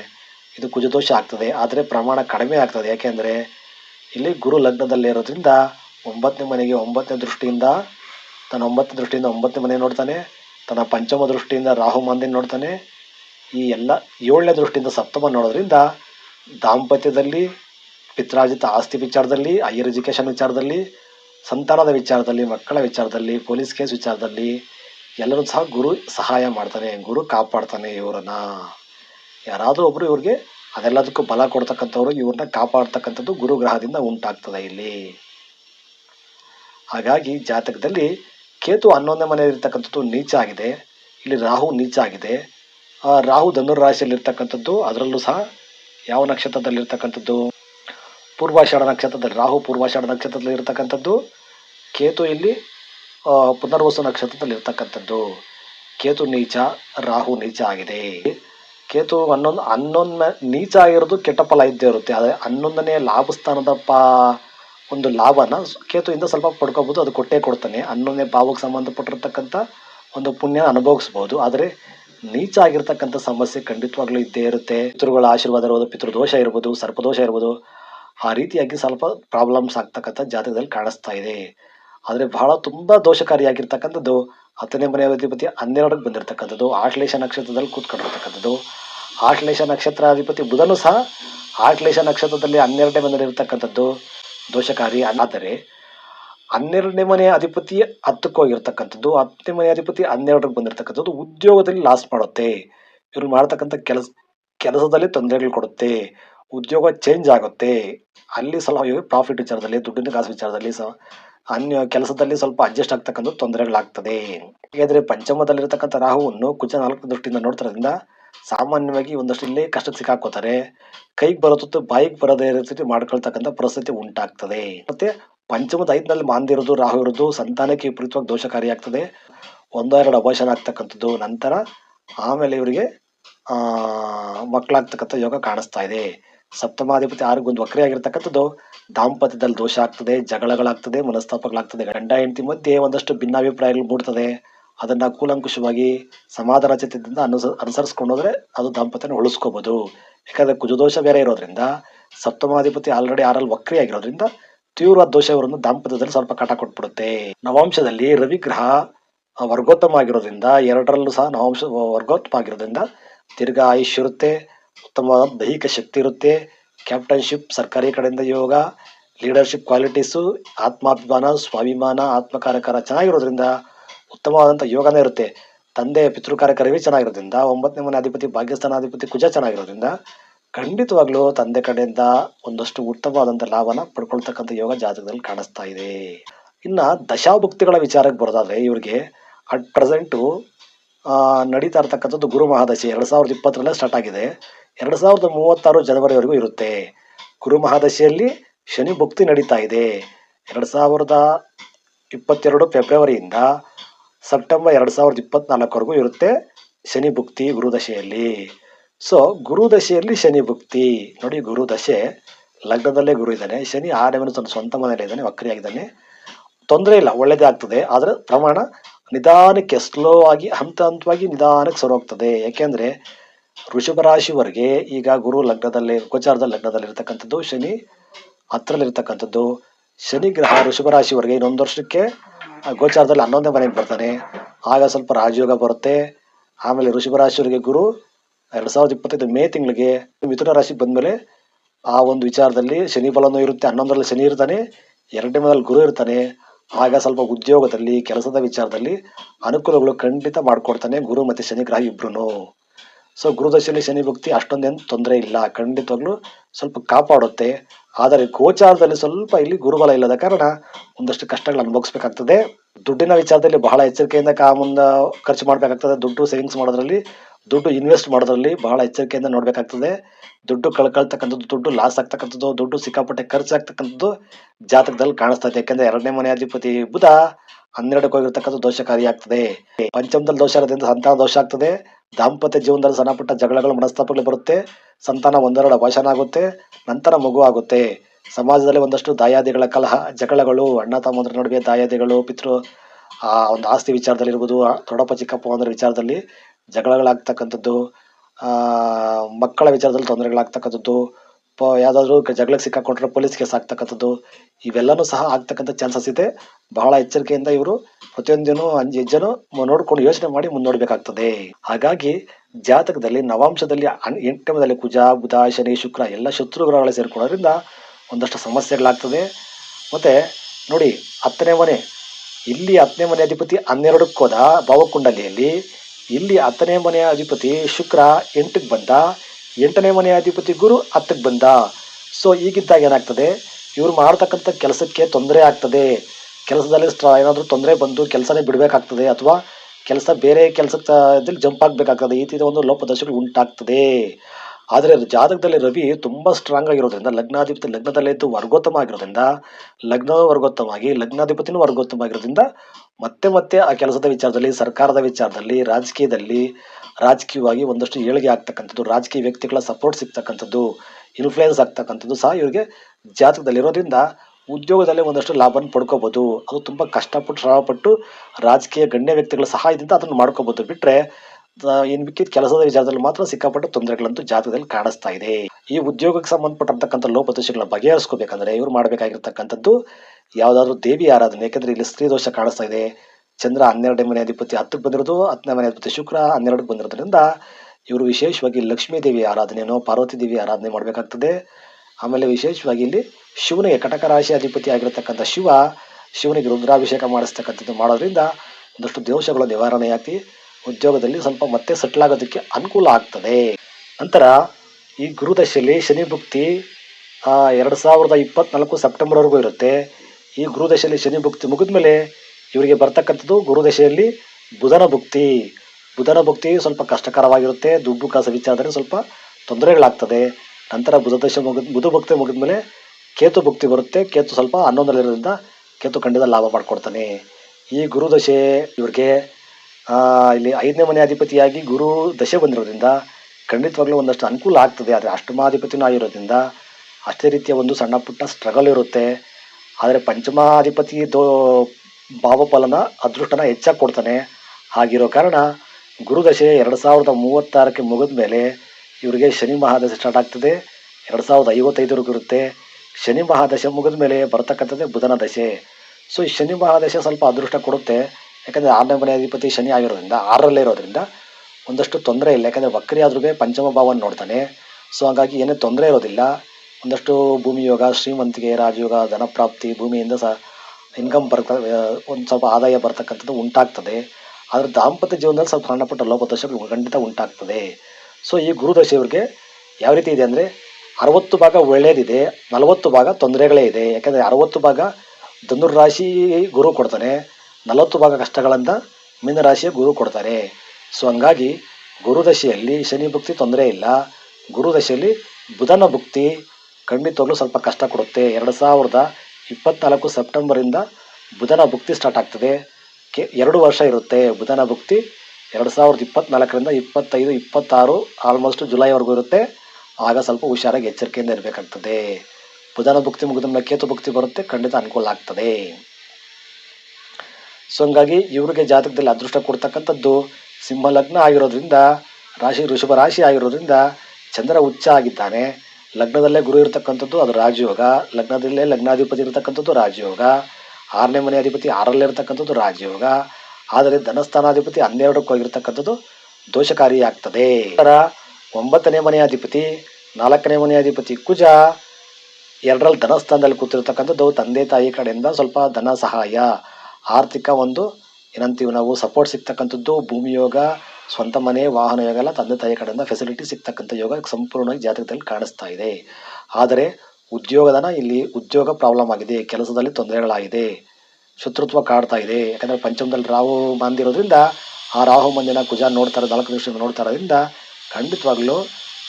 ಇದು ಕುಜದೋಷ ಆಗ್ತದೆ. ಆದರೆ ಪ್ರಮಾಣ ಕಡಿಮೆ ಆಗ್ತದೆ. ಯಾಕೆಂದರೆ ಇಲ್ಲಿ ಗುರು ಲಗ್ನದಲ್ಲಿ ಇರೋದ್ರಿಂದ ಒಂಬತ್ತನೇ ಮನೆಗೆ ಒಂಬತ್ತನೇ ದೃಷ್ಟಿಯಿಂದ, ತನ್ನ ಒಂಬತ್ತನೇ ದೃಷ್ಟಿಯಿಂದ ಒಂಬತ್ತನೇ ಮನೆ ನೋಡ್ತಾನೆ, ತನ್ನ ಪಂಚಮ ದೃಷ್ಟಿಯಿಂದ ರಾಹು ಮಾಂದಿನ ನೋಡ್ತಾನೆ ಈ ಎಲ್ಲ ಏಳನೇ ದೃಷ್ಟಿಯಿಂದ ಸಪ್ತಮ ನೋಡೋದ್ರಿಂದ ದಾಂಪತ್ಯದಲ್ಲಿ, ಪಿತ್ರಾರ್ಜಿತ ಆಸ್ತಿ ವಿಚಾರದಲ್ಲಿ ಹೈಯರ್ ಎಜುಕೇಷನ್ ವಿಚಾರದಲ್ಲಿ, ಸಂತಾನದ ವಿಚಾರದಲ್ಲಿ, ಮಕ್ಕಳ ವಿಚಾರದಲ್ಲಿ ಪೊಲೀಸ್ ಕೇಸ್ ವಿಚಾರದಲ್ಲಿ ಎಲ್ಲರೂ ಸಹ ಗುರು ಸಹಾಯ ಮಾಡ್ತಾನೆ ಗುರು ಕಾಪಾಡ್ತಾನೆ ಇವರನ್ನ. ಯಾರಾದರೂ ಒಬ್ಬರು ಇವ್ರಿಗೆ ಅದೆಲ್ಲದಕ್ಕೂ ಬಲ ಕೊಡ್ತಕ್ಕಂಥವ್ರು, ಇವ್ರನ್ನ ಕಾಪಾಡ್ತಕ್ಕಂಥದ್ದು ಗುರು ಗ್ರಹದಿಂದ ಉಂಟಾಗ್ತದೆ ಇಲ್ಲಿ. ಹಾಗಾಗಿ ಜಾತಕದಲ್ಲಿ ಕೇತು ಹನ್ನೊಂದನೇ ಮನೆಯಲ್ಲಿ ನೀಚ ಆಗಿದೆ. ಇಲ್ಲಿ ರಾಹು ನೀಚ ಆಗಿದೆ. ರಾಹು ಧನುರ್ ರಾಶಿಯಲ್ಲಿ ಇರ್ತಕ್ಕಂಥದ್ದು ಅದರಲ್ಲೂ ಸಹ ಯಾವ ನಕ್ಷತ್ರದಲ್ಲಿ ಇರ್ತಕ್ಕಂಥದ್ದು ಪೂರ್ವಾಷಾಢ ನಕ್ಷತ್ರದಲ್ಲಿ ರಾಹು ಪೂರ್ವಾಷಾಢ ನಕ್ಷತ್ರದಲ್ಲಿ ಇರ್ತಕ್ಕಂಥದ್ದು ಕೇತು ಇಲ್ಲಿ ಪುನರ್ವಸು ನಕ್ಷತ್ರದಲ್ಲಿ ಇರ್ತಕ್ಕಂಥದ್ದು ಕೇತು ನೀಚ, ರಾಹು ನೀಚ ಆಗಿದೆ. ಕೇತು ಹನ್ನೊಂದು ಹನ್ನೊಂದನೇ ನೀಚ ಆಗಿರೋದು ಕೆಟ್ಟ ಫಲ ಇದ್ದೇ ಇರುತ್ತೆ. ಆದರೆ ಹನ್ನೊಂದನೇ ಲಾಭ ಸ್ಥಾನದ ಪಾ, ಒಂದು ಲಾಭನ ಕೇತುವಿಂದ ಸ್ವಲ್ಪ ಪಡ್ಕೋಬೋದು, ಅದು ಕೊಟ್ಟೇ ಕೊಡ್ತಾನೆ. ಹನ್ನೊಂದನೇ ಭಾವಕ್ಕೆ ಸಂಬಂಧಪಟ್ಟಿರ್ತಕ್ಕಂಥ ಒಂದು ಪುಣ್ಯ ಅನುಭವಿಸ್ಬೋದು. ಆದರೆ ನೀಚ ಆಗಿರ್ತಕ್ಕಂಥ ಸಮಸ್ಯೆ ಖಂಡಿತವಾಗ್ಲೂ ಇದ್ದೇ ಇರುತ್ತೆ. ಪಿತೃಗಳ ಆಶೀರ್ವಾದ ಇರ್ಬೋದು ಪಿತೃದೋಷ ಇರ್ಬೋದು ಸರ್ಪದೋಷ ಇರ್ಬೋದು, ಆ ರೀತಿಯಾಗಿ ಸ್ವಲ್ಪ ಪ್ರಾಬ್ಲಮ್ಸ್ ಆಗ್ತಕ್ಕಂಥ ಜಾತಕದಲ್ಲಿ ಕಾಣಿಸ್ತಾ ಇದೆ. ಆದರೆ ಬಹಳ ತುಂಬ ದೋಷಕಾರಿಯಾಗಿರ್ತಕ್ಕಂಥದ್ದು ಹತ್ತನೇ ಮನೆ ಅಧಿಪತಿ ಹನ್ನೆರಡಕ್ಕೆ ಬಂದಿರತಕ್ಕಂಥದ್ದು, ಆಶ್ಲೇಷ ನಕ್ಷತ್ರದಲ್ಲಿ ಕೂತ್ಕೊಂಡಿರ್ತಕ್ಕಂಥದ್ದು. ಆಶ್ಲೇಷ ನಕ್ಷತ್ರಾಧಿಪತಿ ಬುಧನು ಸಹ ಆಶ್ಲೇಷ ನಕ್ಷತ್ರದಲ್ಲಿ ಹನ್ನೆರಡನೇ ಬಂದಿರತಕ್ಕಂಥದ್ದು ದೋಷಕಾರಿ. ಆದರೆ ಹನ್ನೆರಡನೇ ಮನೆಯ ಅಧಿಪತಿ ಹತ್ತಕ್ಕೆ ಹೋಗಿರ್ತಕ್ಕಂಥದ್ದು ಹತ್ತನೇ ಮನೆಯ ಅಧಿಪತಿ ಹನ್ನೆರಡಕ್ಕೆ ಬಂದಿರತಕ್ಕಂಥದ್ದು ಉದ್ಯೋಗದಲ್ಲಿ ಲಾಸ್ ಮಾಡುತ್ತೆ. ಇವ್ರು ಮಾಡ್ತಕ್ಕಂಥ ಕೆಲಸ, ಕೆಲಸದಲ್ಲಿ ತೊಂದರೆಗಳು ಕೊಡುತ್ತೆ, ಉದ್ಯೋಗ ಚೇಂಜ್ ಆಗುತ್ತೆ. ಅಲ್ಲಿ ಸ್ವಲ್ಪ ಪ್ರಾಫಿಟ್ ವಿಚಾರದಲ್ಲಿ, ದುಡ್ಡಿನ ಕಾಸು ವಿಚಾರದಲ್ಲಿ ಸಹ ಅನ್ಯ ಕೆಲಸದಲ್ಲಿ ಸ್ವಲ್ಪ ಅಡ್ಜಸ್ಟ್ ಆಗ್ತಕ್ಕಂಥ ತೊಂದರೆಗಳಾಗ್ತದೆ. ಹಾಗಾದ್ರೆ ಪಂಚಮದಲ್ಲಿರತಕ್ಕಂಥ ರಾಹುವನ್ನು ಕುಜ ನಾಲ್ಕು ದೃಷ್ಟಿಯಿಂದ ನೋಡ್ತಿರೋದ್ರಿಂದ ಸಾಮಾನ್ಯವಾಗಿ ಒಂದಷ್ಟು ಇಲ್ಲೇ ಕಷ್ಟಕ್ಕೆ ಸಿಕ್ಕಾಕೋತಾರೆ. ಕೈಗೆ ಬರೋ ಬಾಯಿಗೆ ಬರೋದೇ ರೀತಿ ಮಾಡ್ಕೊಳ್ತಕ್ಕಂಥ ಪರಿಸ್ಥಿತಿ ಉಂಟಾಗ್ತದೆ. ಮತ್ತೆ ಪಂಚಮದ ಐದನಲ್ಲಿ ಮಾಂದಿರೋದು ರಾಹು ಇರೋದು ಸಂತಾನಕ್ಕೆ ವಿಪರೀತವಾಗಿ ದೋಷಕಾರಿಯಾಗ್ತದೆ. ಒಂದೋ ಎರಡು ಅಭಾಷಣ ಆಗ್ತಕ್ಕಂಥದ್ದು ನಂತರ ಆಮೇಲೆ ಇವರಿಗೆ ಮಕ್ಕಳಾಗ್ತಕ್ಕಂಥ ಯೋಗ ಕಾಣಿಸ್ತಾ ಇದೆ. ಸಪ್ತಮಾಧಿಪತಿ ಆರು ಒಂದು ವಕ್ರಿ ಆಗಿರ್ತಕ್ಕಂಥದ್ದು ದಾಂಪತ್ಯದಲ್ಲಿ ದೋಷ ಆಗ್ತದೆ, ಜಗಳಗಳಾಗ್ತದೆ, ಮನಸ್ತಾಪಗಳಾಗ್ತದೆ. ಗಂಡ, ಹೆಂಡತಿ ಮಧ್ಯೆ ಒಂದಷ್ಟು ಭಿನ್ನಾಭಿಪ್ರಾಯಗಳು ಮೂಡ್ತದೆ. ಅದನ್ನ ಕೂಲಂಕುಷವಾಗಿ ಸಮಾಧಾನ ಚಿತ್ತದಿಂದ ಅನುಸ, ಅನುಸರಿಸ್ಕೊಂಡು ಹೋದ್ರೆ ಅದು ದಾಂಪತ್ಯನ ಉಳಿಸ್ಕೋಬಹುದು ಯಾಕಂದ್ರೆ ಕುಜದೋಷ ಬೇರೆ ಇರೋದ್ರಿಂದ, ಸಪ್ತಮಾಧಿಪತಿ ಆಲ್ರೆಡಿ ಆರಲ್ಲಿ ವಕ್ರಿ ಆಗಿರೋದ್ರಿಂದ ತೀವ್ರ ದೋಷ ಇವರನ್ನು ದಾಂಪತ್ಯದಲ್ಲಿ ಸ್ವಲ್ಪ ಕಾಟ ಕೊಟ್ಬಿಡುತ್ತೆ. ನವಾಂಶದಲ್ಲಿ ರವಿ ಗ್ರಹ ವರ್ಗೋತ್ತಮ ಆಗಿರೋದ್ರಿಂದ ಎರಡರಲ್ಲೂ ಸಹ ನವಾಂಶ ವರ್ಗೋತ್ತಮ ಆಗಿರೋದ್ರಿಂದ ದೀರ್ಘ ಆಯುಷ್ ಇರುತ್ತೆ, ಉತ್ತಮವಾದ ದೈಹಿಕ ಶಕ್ತಿ ಇರುತ್ತೆ, ಕ್ಯಾಪ್ಟನ್ಶಿಪ್, ಸರ್ಕಾರಿ ಕಡೆಯಿಂದ ಯೋಗ, ಲೀಡರ್ಶಿಪ್ ಕ್ವಾಲಿಟೀಸು, ಆತ್ಮಾಭಿಮಾನ, ಸ್ವಾಭಿಮಾನ ಆತ್ಮಕಾರಕರ ಚೆನ್ನಾಗಿರೋದ್ರಿಂದ ಉತ್ತಮವಾದಂಥ ಯೋಗನೇ ಇರುತ್ತೆ. ತಂದೆ, ಪಿತೃ ಕಾರ್ಯಕರವೇ ಚೆನ್ನಾಗಿರೋದ್ರಿಂದ, ಒಂಬತ್ತನೇ ಮನೆ ಅಧಿಪತಿ, ಭಾಗ್ಯಸ್ಥಾನಾಧಿಪತಿ ಕುಜ ಚೆನ್ನಾಗಿರೋದ್ರಿಂದ ಖಂಡಿತವಾಗ್ಲೂ ತಂದೆ ಕಡೆಯಿಂದ ಒಂದಷ್ಟು ಉತ್ತಮವಾದಂಥ ಲಾಭನ ಪಡ್ಕೊಳ್ತಕ್ಕಂಥ ಯೋಗ ಜಾತಕದಲ್ಲಿ ಕಾಣಿಸ್ತಾ ಇದೆ. ಇನ್ನ ದಶಾಭುಕ್ತಿಗಳ ವಿಚಾರಕ್ಕೆ ಬರೋದಾದ್ರೆ ಇವ್ರಿಗೆ ಅಟ್ ಪ್ರೆಸೆಂಟು ನಡೀತಾ ಇರ್ತಕ್ಕಂಥದ್ದು ಗುರು ಮಹಾದಶಿ. ಎರಡ್ ಸಾವಿರದ ಇಪ್ಪತ್ತರಲ್ಲೇ ಸ್ಟಾರ್ಟ್ ಆಗಿದೆ. ಎರಡ್ ಸಾವಿರದ ಮೂವತ್ತಾರು ಜನವರಿವರೆಗೂ ಇರುತ್ತೆ. ಗುರು ಮಹಾದಶಿಯಲ್ಲಿ ಶನಿ ಭುಕ್ತಿ ನಡೀತಾ ಇದೆ. ಎರಡು ಸಾವಿರದ ಇಪ್ಪತ್ತೆರಡು ಫೆಬ್ರವರಿಯಿಂದ ಸೆಪ್ಟೆಂಬರ್ ಎರಡು ಸಾವಿರದ ಇಪ್ಪತ್ನಾಲ್ಕವರೆಗೂ ಇರುತ್ತೆ ಶನಿ ಭುಕ್ತಿ ಗುರುದಶೆಯಲ್ಲಿ ಸೊ ಗುರುದಶೆಯಲ್ಲಿ ಶನಿ ಭುಕ್ತಿ. ನೋಡಿ ಗುರುದಶೆ ಲಗ್ನದಲ್ಲೇ ಗುರು ಇದ್ದಾನೆ. ಶನಿ ಆರನೇ ಮನೆ ತನ್ನ ಸ್ವಂತ ಮನೆಯಲ್ಲಿ ಇದ್ದಾನೆ, ವಕ್ರಿಯಾಗಿದ್ದಾನೆ. ತೊಂದರೆ ಇಲ್ಲ, ಒಳ್ಳೇದೇ ಆಗ್ತದೆ, ಆದರೆ ಪ್ರಮಾಣ ನಿಧಾನಕ್ಕೆ ಸ್ಲೋ ಆಗಿ ಹಂತ ಹಂತವಾಗಿ ನಿಧಾನಕ್ಕೆ ಸರೋಗ್ತದೆ ಯಾಕೆಂದರೆ ವೃಷಭ ರಾಶಿವರೆಗೆ ಈಗ ಗುರು ಲಗ್ನದಲ್ಲಿ, ಗೋಚಾರದ ಲಗ್ನದಲ್ಲಿ ಇರ್ತಕ್ಕಂಥದ್ದು ಶನಿ ಹತ್ರಲ್ಲಿರ್ತಕ್ಕಂಥದ್ದು ಶನಿ ಗ್ರಹ ವೃಷಭ ರಾಶಿವರೆಗೆ ಇನ್ನೊಂದು ವರ್ಷಕ್ಕೆ ಗೋಚಾರದಲ್ಲಿ ಹನ್ನೊಂದನೇ ಮನೆಗೆ ಬರ್ತಾನೆ. ಆಗ ಸ್ವಲ್ಪ ರಾಜಯೋಗ ಬರುತ್ತೆ. ಆಮೇಲೆ ವೃಷಭ ರಾಶಿಯವರಿಗೆ ಗುರು ಎರಡ್ ಸಾವಿರದ ಇಪ್ಪತ್ತೈದು ಮೇ ತಿಂಗಳಿಗೆ ಮಿಥುನ ರಾಶಿಗೆ ಬಂದ್ಮೇಲೆ ಆ ಒಂದು ವಿಚಾರದಲ್ಲಿ ಶನಿ ಬಲನೂ ಇರುತ್ತೆ, ಹನ್ನೊಂದರಲ್ಲಿ ಶನಿ ಇರ್ತಾನೆ, ಎರಡನೇ ಮನೆಯಲ್ಲಿ ಗುರು ಇರ್ತಾನೆ, ಆಗ ಸ್ವಲ್ಪ ಉದ್ಯೋಗದಲ್ಲಿ, ಕೆಲಸದ ವಿಚಾರದಲ್ಲಿ ಅನುಕೂಲಗಳು ಖಂಡಿತ ಮಾಡಿಕೊಡ್ತಾನೆ ಗುರು ಮತ್ತೆ ಶನಿ ಗ್ರಹ ಇಬ್ರು ಸೊ ಗುರುದಶೆಯಲ್ಲಿ ಶನಿ ಭಕ್ತಿ ಅಷ್ಟೊಂದೇನು ತೊಂದರೆ ಇಲ್ಲ. ಖಂಡಿತವಾಗ್ಲೂ ಸ್ವಲ್ಪ ಕಾಪಾಡುತ್ತೆ. ಆದರೆ ಗೋಚಾರದಲ್ಲಿ ಸ್ವಲ್ಪ ಇಲ್ಲಿ ಗುರುಬಲ ಇಲ್ಲದ ಕಾರಣ ಒಂದಷ್ಟು ಕಷ್ಟಗಳು ಅನುಭವಿಸ್ಬೇಕಾಗ್ತದೆ. ದುಡ್ಡಿನ ವಿಚಾರದಲ್ಲಿ ಬಹಳ ಎಚ್ಚರಿಕೆಯಿಂದ ಕಾ ಮುಂದ ಖರ್ಚು ಮಾಡಬೇಕಾಗ್ತದೆ. ದುಡ್ಡು ಸೇವಿಂಗ್ಸ್ ಮಾಡೋದ್ರಲ್ಲಿ, ದುಡ್ಡು ಇನ್ವೆಸ್ಟ್ ಮಾಡೋದ್ರಲ್ಲಿ ಬಹಳ ಎಚ್ಚರಿಕೆಯಿಂದ ನೋಡಬೇಕಾಗ್ತದೆ. ದುಡ್ಡು ಕಳ್ಕೊಳ್ತಕ್ಕಂಥದ್ದು ದುಡ್ಡು ಲಾಸ್ ಆಗ್ತಕ್ಕಂಥದ್ದು, ದುಡ್ಡು ಸಿಕ್ಕಾಪಟ್ಟೆ ಖರ್ಚಾಗ್ತಕ್ಕಂಥದ್ದು ಜಾತಕದಲ್ಲಿ ಕಾಣಿಸ್ತಾ ಇದೆ. ಯಾಕಂದ್ರೆ ಎರಡನೇ ಮನೆ ಅಧಿಪತಿ ಬುಧ ಹನ್ನೆರಡಕ್ಕೆ ಹೋಗಿರ್ತಕ್ಕಂಥ ದೋಷಕಾರಿ ಆಗ್ತದೆ ಪಂಚಮದಲ್ಲಿ ದೋಷ ಇರೋದ್ರಿಂದ ಸಂತಾನ ದೋಷ ಆಗ್ತದೆ. ದಾಂಪತ್ಯ ಜೀವನದಲ್ಲಿ ಸಣ್ಣಪುಟ್ಟ ಜಗಳಗಳು, ಮನಸ್ತಾಪಗಳು ಬರುತ್ತೆ. ಸಂತಾನ ಒಂದೆರಡು ಭಾಷಣ ಆಗುತ್ತೆ. ನಂತರ ಮಗು ಆಗುತ್ತೆ. ಸಮಾಜದಲ್ಲಿ ಒಂದಷ್ಟು ದಾಯಾದಿಗಳ ಕಲಹ, ಜಗಳಗಳು, ಅಣ್ಣ ತಮ್ಮಂದ್ರ ನಡುವೆ ದಾಯಾದಿಗಳು, ಪಿತೃ, ಆ, ಒಂದು ಆಸ್ತಿ ವಿಚಾರದಲ್ಲಿ ಇರ್ಬೋದು ದೊಡ್ಡಪ್ಪ, ಚಿಕ್ಕಪ್ಪ ಒಂದರ ವಿಚಾರದಲ್ಲಿ ಜಗಳಗಳಾಗ್ತಕ್ಕಂಥದ್ದು ಮಕ್ಕಳ ವಿಚಾರದಲ್ಲಿ ತೊಂದರೆಗಳಾಗ್ತಕ್ಕಂಥದ್ದು, ಪ, ಯಾವ್ದಾದ್ರು ಜಗಳಕ್ಕೆ ಸಿಕ್ಕಾಕೊಂಡ್ರೆ ಪೊಲೀಸ್ ಕೇಸ್ ಆಗ್ತಕ್ಕಂಥದ್ದು, ಇವೆಲ್ಲನೂ ಸಹ ಆಗ್ತಕ್ಕಂಥ ಚಾನ್ಸಸ್ ಇದೆ. ಬಹಳ ಎಚ್ಚರಿಕೆಯಿಂದ ಇವರು ಪ್ರತಿಯೊಂದನ್ನು ಹೆಜ್ಜೆನು ನೋಡ್ಕೊಂಡು ಯೋಚನೆ ಮಾಡಿ ಮುನ್ನೋಡ್ಬೇಕಾಗ್ತದೆ ಹಾಗಾಗಿ ಜಾತಕದಲ್ಲಿ ನವಾಂಶದಲ್ಲಿ ಎಂಟಮದಲ್ಲಿ ಕುಜ, ಬುಧ, ಶನಿ, ಶುಕ್ರ ಎಲ್ಲ ಶತ್ರು ಗ್ರಹಗಳು ಸೇರ್ಕೊಳ್ಳೋದ್ರಿಂದ ಒಂದಷ್ಟು ಸಮಸ್ಯೆಗಳಾಗ್ತದೆ. ಮತ್ತೆ ನೋಡಿ ಹತ್ತನೇ ಮನೆ. ಇಲ್ಲಿ ಹತ್ತನೇ ಮನೆ ಅಧಿಪತಿ ಹನ್ನೆರಡಕ್ಕೋದ ಭಾವಕುಂಡಲಿಯಲ್ಲಿ. ಇಲ್ಲಿ ಹತ್ತನೇ ಮನೆಯ ಅಧಿಪತಿ ಶುಕ್ರ ಎಂಟಕ್ಕೆ ಬಂದ. ಎಂಟನೇ ಮನೆಯ ಅಧಿಪತಿ ಗುರು ಹತ್ತಕ್ಕೆ ಬಂದ. ಸೊ ಈಗಿದ್ದಾಗ ಏನಾಗ್ತದೆ? ಇವ್ರು ಮಾಡ್ತಕ್ಕಂಥ ಕೆಲಸಕ್ಕೆ ತೊಂದರೆ ಆಗ್ತದೆ. ಕೆಲಸದಲ್ಲಿ ಏನಾದರೂ ತೊಂದರೆ ಬಂದು ಕೆಲಸನೇ ಬಿಡಬೇಕಾಗ್ತದೆ ಅಥವಾ ಕೆಲಸ ಬೇರೆ ಕೆಲಸಕ್ಕೆ ಜಂಪ್ ಆಗಬೇಕಾಗ್ತದೆ, ಈ ರೀತಿಯ ಒಂದು ಲೋಪದೋಷಗಳು ಉಂಟಾಗ್ತದೆ. ಆದರೆ ಜಾತಕದಲ್ಲಿ ರವಿ ತುಂಬ ಸ್ಟ್ರಾಂಗ್ ಆಗಿರೋದ್ರಿಂದ, ಲಗ್ನಾಧಿಪತಿ ಲಗ್ನದಲ್ಲಿದ್ದು ವರ್ಗೋತ್ತಮ ಆಗಿರೋದ್ರಿಂದ, ಲಗ್ನ ವರ್ಗೋತ್ತಮ ಆಗಿ, ಲಗ್ನಾಧಿಪತಿನೂ ವರ್ಗೋತ್ತಮ ಆಗಿರೋದ್ರಿಂದ ಮತ್ತೆ ಮತ್ತೆ ಆ ಕೆಲಸದ ವಿಚಾರದಲ್ಲಿ, ಸರ್ಕಾರದ ವಿಚಾರದಲ್ಲಿ, ರಾಜಕೀಯದಲ್ಲಿ ರಾಜಕೀಯವಾಗಿ ಒಂದಷ್ಟು ಏಳಿಗೆ ಆಗ್ತಕ್ಕಂಥದ್ದು, ರಾಜಕೀಯ ವ್ಯಕ್ತಿಗಳ ಸಪೋರ್ಟ್ ಸಿಗ್ತಕ್ಕಂಥದ್ದು ಇನ್ಫ್ಲೂಯೆನ್ಸ್ ಆಗ್ತಕ್ಕಂಥದ್ದು ಸಹ ಇವರಿಗೆ ಜಾತಕದಲ್ಲಿರೋದ್ರಿಂದ ಉದ್ಯೋಗದಲ್ಲಿ ಒಂದಷ್ಟು ಲಾಭನ ಪಡ್ಕೋಬಹುದು ಅದು ತುಂಬ ಕಷ್ಟಪಟ್ಟು, ಶ್ರಮಪಟ್ಟು ರಾಜಕೀಯ ಗಣ್ಯ ವ್ಯಕ್ತಿಗಳ ಸಹಾಯದಿಂದ ಅದನ್ನು ಮಾಡ್ಕೋಬಹುದು ಬಿಟ್ರೆ ಏನ್ ಮಿಕ್ಕಿದ ಕೆಲಸದ ವಿಚಾರದಲ್ಲಿ ಮಾತ್ರ ಸಿಕ್ಕಾಪಟ್ಟೆ ತೊಂದರೆಗಳಂತೂ ಜಾತಕದಲ್ಲಿ ಕಾಣಿಸ್ತಾ ಇದೆ. ಈ ಉದ್ಯೋಗಕ್ಕೆ ಸಂಬಂಧಪಟ್ಟಂತಕ್ಕಂಥ ಲೋಪದೋಷಗಳನ್ನ ಬಗೆಹರಿಸ್ಕೋಬೇಕಂದ್ರೆ ಇವ್ರು ಮಾಡಬೇಕಾಗಿರ್ತಕ್ಕಂಥದ್ದು ಯಾವ್ದಾದ್ರು ದೇವಿ ಆರಾಧನೆ, ಯಾಕಂದ್ರೆ ಇಲ್ಲಿ ಸ್ತ್ರೀ ದೋಷ ಕಾಣಿಸ್ತಾ ಇದೆ. ಚಂದ್ರ ಹನ್ನೆರಡನೇ ಮನೆ ಅಧಿಪತಿ ಹತ್ತಕ್ಕೆ ಬಂದಿರೋದು, ಹತ್ತನೇ ಮನೆ ಅಧಿಪತಿ ಶುಕ್ರ ಹನ್ನೆರಡಕ್ಕೆ ಬಂದಿರೋದ್ರಿಂದ ಇವರು ವಿಶೇಷವಾಗಿ ಲಕ್ಷ್ಮೀ ದೇವಿ ಆರಾಧನೆನೋ, ಪಾರ್ವತಿ ದೇವಿ ಆರಾಧನೆ ಮಾಡಬೇಕಾಗ್ತದೆ. ಆಮೇಲೆ ವಿಶೇಷವಾಗಿ ಇಲ್ಲಿ ಶಿವನಿಗೆ ಕಟಕ ರಾಶಿ ಅಧಿಪತಿ ಆಗಿರತಕ್ಕಂಥ ಶಿವ ಶಿವನಿಗೆ ರುದ್ರಾಭಿಷೇಕ ಮಾಡಿಸ್ತಕ್ಕಂಥದ್ದು ಮಾಡೋದ್ರಿಂದ ಒಂದಷ್ಟು ದೋಷಗಳು ನಿವಾರಣೆಯಾಗಿ ಉದ್ಯೋಗದಲ್ಲಿ ಸ್ವಲ್ಪ ಮತ್ತೆ ಸೆಟ್ಲ್ ಆಗೋದಕ್ಕೆ ಅನುಕೂಲ ಆಗ್ತದೆ. ನಂತರ ಈ ಗುರುದಶೆಯಲ್ಲಿ ಶನಿ ಭುಕ್ತಿ ಎರಡು ಸಾವಿರದ ಇಪ್ಪತ್ನಾಲ್ಕು ಸೆಪ್ಟೆಂಬರ್ವರೆಗೂ ಇರುತ್ತೆ. ಈ ಗುರುದಶೆಯಲ್ಲಿ ಶನಿ ಭುಕ್ತಿ ಮುಗಿದ್ಮೇಲೆ ಇವರಿಗೆ ಬರ್ತಕ್ಕಂಥದ್ದು ಗುರುದಶೆಯಲ್ಲಿ ಬುಧನ ಭುಕ್ತಿ. ಬುಧನ ಭುಕ್ತಿ ಸ್ವಲ್ಪ ಕಷ್ಟಕರವಾಗಿರುತ್ತೆ ದುಬ್ಬು ಕಾಸು ವಿಚಾರದಲ್ಲಿ ಸ್ವಲ್ಪ ತೊಂದರೆಗಳಾಗ್ತದೆ. ನಂತರ ಬುಧದಶೆ ಮುಗಿದ, ಬುಧ ಭಕ್ತಿ ಮುಗಿದ್ಮೇಲೆ ಕೇತು ಭುಕ್ತಿ ಬರುತ್ತೆ, ಕೇತು ಸ್ವಲ್ಪ ಹನ್ನೊಂದರಲ್ಲಿರೋದ್ರಿಂದ ಕೇತು ಖಂಡಿತ ಲಾಭ ಮಾಡಿಕೊಡ್ತಾನೆ. ಈ ಗುರು ದಶೆ ಇವ್ರಿಗೆ ಇಲ್ಲಿ ಐದನೇ ಮನೆ ಅಧಿಪತಿಯಾಗಿ ಗುರು ದಶೆ ಬಂದಿರೋದ್ರಿಂದ ಖಂಡಿತವಾಗ್ಲೂ ಒಂದಷ್ಟು ಅನುಕೂಲ ಆಗ್ತದೆ. ಆದರೆ ಅಷ್ಟಮಾಧಿಪತಿನೂ ಆಗಿರೋದ್ರಿಂದ ಅಷ್ಟೇ ರೀತಿಯ ಒಂದು ಸಣ್ಣ ಪುಟ್ಟ ಸ್ಟ್ರಗಲ್ ಇರುತ್ತೆ. ಆದರೆ ಪಂಚಮಾಧಿಪತಿ ದೋ, ಭಾವಫಲನ, ಅದೃಷ್ಟನ ಹೆಚ್ಚಾಗಿ ಕೊಡ್ತಾನೆ. ಹಾಗಿರೋ ಕಾರಣ ಗುರುದಶೆ ಎರಡು ಸಾವಿರದ ಮೂವತ್ತಾರಕ್ಕೆ ಮುಗಿದ ಮೇಲೆ ಇವರಿಗೆ ಶನಿ ಮಹಾದಶೆ ಸ್ಟಾರ್ಟ್ ಆಗ್ತದೆ. ಎರಡು ಸಾವಿರದ ಐವತ್ತೈದವರೆಗೂ ಇರುತ್ತೆ. ಶನಿ ಮಹಾದಶೆ ಮುಗಿದ ಮೇಲೆ ಬರ್ತಕ್ಕಂಥದ್ದೇ ಬುಧನ ದಶೆ. ಸೊ ಈ ಶನಿ ಮಹಾದಶೆ ಸ್ವಲ್ಪ ಅದೃಷ್ಟ ಕೊಡುತ್ತೆ. ಯಾಕಂದರೆ ಆರನೇ ಮನೆ ಅಧಿಪತಿ ಶನಿ ಆಗಿರೋದ್ರಿಂದ, ಆರರಲ್ಲೇ ಇರೋದ್ರಿಂದ ಒಂದಷ್ಟು ತೊಂದರೆ ಇಲ್ಲ. ಯಾಕಂದರೆ ವಕ್ರಿ ಆದ್ರೂ ಪಂಚಮ ಭಾವನ ನೋಡ್ತಾನೆ. ಸೊ ಹಾಗಾಗಿ ಏನೇ ತೊಂದರೆ ಇರೋದಿಲ್ಲ. ಒಂದಷ್ಟು ಭೂಮಿ ಯೋಗ ಶ್ರೀಮಂತಿಗೆ ರಾಜಯೋಗ, ಧನಪ್ರಾಪ್ತಿ, ಭೂಮಿಯಿಂದ ಸಹ ಇನ್ಕಮ್ ಬರ್ತ, ಒಂದು ಸ್ವಲ್ಪ ಆದಾಯ ಬರ್ತಕ್ಕಂಥದ್ದು ಉಂಟಾಗ್ತದೆ. ಆದರೆ ದಾಂಪತ್ಯ ಜೀವನದಲ್ಲಿ ಸ್ವಲ್ಪ ಸಣ್ಣಪುಟ್ಟ ಲೋಪದೋಷಗಳು ಖಂಡಿತ ಉಂಟಾಗ್ತದೆ. ಸೊ ಈ ಗುರುದಶೆಯವ್ರಿಗೆ ಯಾವ ರೀತಿ ಇದೆ ಅಂದರೆ ಅರವತ್ತು ಭಾಗ ಒಳ್ಳೇದಿದೆ, ನಲವತ್ತು ಭಾಗ ತೊಂದರೆಗಳೇ ಇದೆ. ಯಾಕಂದರೆ ಅರವತ್ತು ಭಾಗ ಧನುರ್ರಾಶಿ ಗುರು ಕೊಡ್ತಾನೆ ನಲವತ್ತು ಭಾಗ ಕಷ್ಟಗಳಿಂದ ಮೀನರಾಶಿಯ ಗುರು ಕೊಡ್ತಾರೆ. ಸೊ ಹಂಗಾಗಿ ಗುರುದಶೆಯಲ್ಲಿ ಶನಿ ಭುಕ್ತಿ ತೊಂದರೆ ಇಲ್ಲ. ಗುರುದಶೆಯಲ್ಲಿ ಬುಧನ ಭುಕ್ತಿ ಖಂಡಿತವಾಗ್ಲೂ ಸ್ವಲ್ಪ ಕಷ್ಟ ಕೊಡುತ್ತೆ. ಎರಡು ಸಾವಿರದ ಇಪ್ಪತ್ನಾಲ್ಕು ಸೆಪ್ಟೆಂಬರಿಂದ ಬುಧನ ಭುಕ್ತಿ ಸ್ಟಾರ್ಟ್ ಆಗ್ತದೆ. ಕೆ, ಎರಡು ವರ್ಷ ಇರುತ್ತೆ. ಬುಧನ ಭುಕ್ತಿ ಎರಡು ಸಾವಿರದ ಇಪ್ಪತ್ನಾಲ್ಕರಿಂದ ಇಪ್ಪತ್ತೈದು, ಇಪ್ಪತ್ತಾರು, ಆಲ್ಮೋಸ್ಟ್ ಜುಲೈವರೆಗೂ ಇರುತ್ತೆ. ಆಗ ಸ್ವಲ್ಪ ಹುಷಾರಾಗಿ ಎಚ್ಚರಿಕೆಯಿಂದ ಇರಬೇಕಾಗ್ತದೆ. ಬುಧನ ಭಕ್ತಿ ಮುಗಿದ ಮೇಲೆ ಕೇತು ಭಕ್ತಿ ಬರುತ್ತೆ, ಖಂಡಿತ ಅನುಕೂಲ ಆಗ್ತದೆ. ಸೊ, ಹಂಗಾಗಿ ಇವರಿಗೆ ಜಾತಕದಲ್ಲಿ ಅದೃಷ್ಟ ಕೊಡ್ತಕ್ಕಂಥದ್ದು ಸಿಂಹ ಲಗ್ನ ಆಗಿರೋದ್ರಿಂದ, ರಾಶಿ ಋಷಭ ರಾಶಿ ಆಗಿರೋದ್ರಿಂದ ಚಂದ್ರ ಉಚ್ಚ ಆಗಿದ್ದಾನೆ. ಲಗ್ನದಲ್ಲೇ ಗುರು ಇರತಕ್ಕಂಥದ್ದು ಅದು ರಾಜಯೋಗ. ಲಗ್ನದಲ್ಲೇ ಲಗ್ನಾಧಿಪತಿ ಇರತಕ್ಕಂಥದ್ದು ರಾಜಯೋಗ. ಆರನೇ ಮನೆ ಅಧಿಪತಿ ಆರಲ್ಲೇ ಇರತಕ್ಕಂಥದ್ದು ರಾಜಯೋಗ. ಆದರೆ ಧನಸ್ಥಾನಾಧಿಪತಿ ಹನ್ನೆರಡಕ್ಕೂ ಆಗಿರ್ತಕ್ಕಂಥದ್ದು ದೋಷಕಾರಿಯಾಗ್ತದೆ ಒಂಬತ್ತನೇ ಮನೆ ಅಧಿಪತಿ ನಾಲ್ಕನೇ ಮನೆ ಅಧಿಪತಿ ಕುಜ, ಎರಡರಲ್ಲಿ ಧನಸ್ಥಾನದಲ್ಲಿ ಕೂತಿರ್ತಕ್ಕಂಥದ್ದು ತಂದೆ ತಾಯಿ ಕಡೆಯಿಂದ ಸ್ವಲ್ಪ ಧನ ಸಹಾಯ, ಆರ್ಥಿಕ ಒಂದು ಏನಂತೀವಿ ನಾವು ಸಪೋರ್ಟ್ ಸಿಗ್ತಕ್ಕಂಥದ್ದು, ಭೂಮಿ ಯೋಗ, ಸ್ವಂತ ಮನೆ, ವಾಹನ ಯೋಗ ಎಲ್ಲ ತಂದೆ ತಾಯಿ ಕಡೆಯಿಂದ ಫೆಸಿಲಿಟಿ ಸಿಗ್ತಕ್ಕಂಥ ಯೋಗ ಸಂಪೂರ್ಣವಾಗಿ ಜಾತಕದಲ್ಲಿ ಕಾಣಿಸ್ತಾ ಇದೆ. ಆದರೆ ಉದ್ಯೋಗದನ ಇಲ್ಲಿ ಉದ್ಯೋಗ ಪ್ರಾಬ್ಲಮ್ ಆಗಿದೆ, ಕೆಲಸದಲ್ಲಿ ತೊಂದರೆಗಳಾಗಿದೆ, ಶತ್ರುತ್ವ ಕಾಡ್ತಾ ಇದೆ. ಯಾಕಂದರೆ ಪಂಚಮದಲ್ಲಿ ರಾಹು ಬಂದಿರೋದ್ರಿಂದ ಆ ರಾಹು ಮಂದಿನ ಕುಜ ನೋಡ್ತಾರೆ ನಾಲ್ಕು ನಿಮಿಷ ನೋಡ್ತಾ ಇರೋದ್ರಿಂದ ಖಂಡಿತವಾಗ್ಲೂ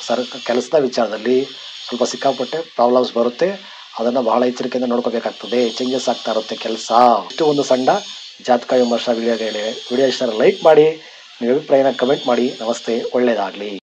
ಸರ್, ಕೆಲಸದ ವಿಚಾರದಲ್ಲಿ ಸ್ವಲ್ಪ ಸಿಕ್ಕಾಪಟ್ಟೆ ಪ್ರಾಬ್ಲಮ್ಸ್ ಬರುತ್ತೆ. ಅದನ್ನು ಬಹಳ ಎಚ್ಚರಿಕೆಯಿಂದ ನೋಡ್ಕೋಬೇಕಾಗ್ತದೆ. ಚೇಂಜಸ್ ಆಗ್ತಾ ಇರುತ್ತೆ ಕೆಲಸ. ಇಷ್ಟು ಒಂದು ಸಣ್ಣ ಜಾತಕ ವಿಮರ್ಶಾ ವಿಡಿಯೋ ವಿಡಿಯೋ ಇಷ್ಟ ಲೈಕ್ ಮಾಡಿ ನೀವು ಅಭಿಪ್ರಾಯನ ಕಮೆಂಟ್ ಮಾಡಿ. ನಮಸ್ತೆ. ಒಳ್ಳೆಯದಾಗಲಿ